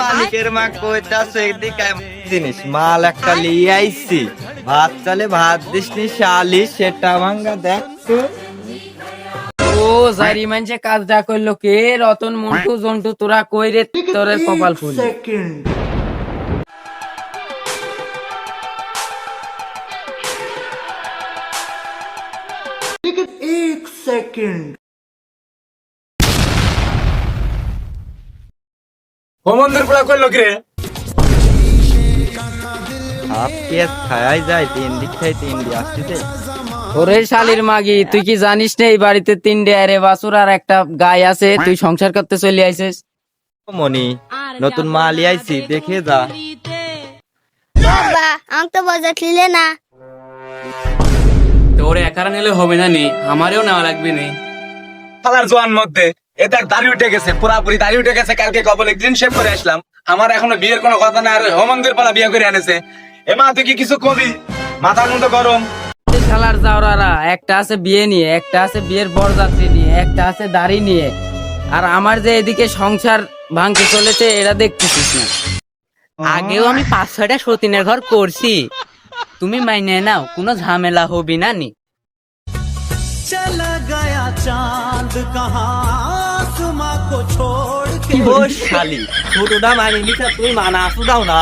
মালিকের মা কইতাছে এদিকে জিনিস মাল একটা লিয়ে আইছি ভাত চালে ভাত দিসনি শালি সেটা ভাঙ্গা দেখতো ও জারি মানছে কাজটা করল কে রতন মন্টু জন্টু তোরা কই রে তোরের কপাল ফুল হোমন্দির পোলা করল কি রে হাফ কেস খায়াই যায় তিন দিক খাই তিন দিয়ে আসতেছে। ওরে শালির মাগি তুই কি জানিস না এই বাড়িতে তিনটে আরে বাসুর আর একটা গাই আছে? তুই সংসার করতে চলে আইছিস মনি নতুন মাল লিয়ে আইছি দেখে যা। বাবা আমাকে তো বোঝাচ্ছিলে না। তোর একারা নিলে হবে না নি আমারও নেওয়া লাগবে নি। শালার জোয়ান মধ্যে। এটা দাড়ি উঠে গেছে পুরাপুরি দাড়ি উঠে গেছে কালকে গ্রিন শেভ করে আসলাম। আমার এখনও বিয়ের কোনো কথা না আর হোমন্দির পালা বিয়ে করে এনেছে। এমা তুই কি কিছু কবি? মাথার মতো গরম। শালার একটা আছে বিয়ে নিয়ে একটা আছে বিয়ের বরযাত্রী নিয়ে একটা আছে দাড়ি নিয়ে। আর আমার যে এদিকে সংসার ভাঙতে চলেছে এরা দেখতেছিস না। আগেও আমি পাঁচ ছয়টা সতীনের ঘর করছি। তুমি মাইনে নাও কোনো ঝামেলা হবি না নি। ও শালি ছোটটা মানি নিছা তুই মানা আসু দাও না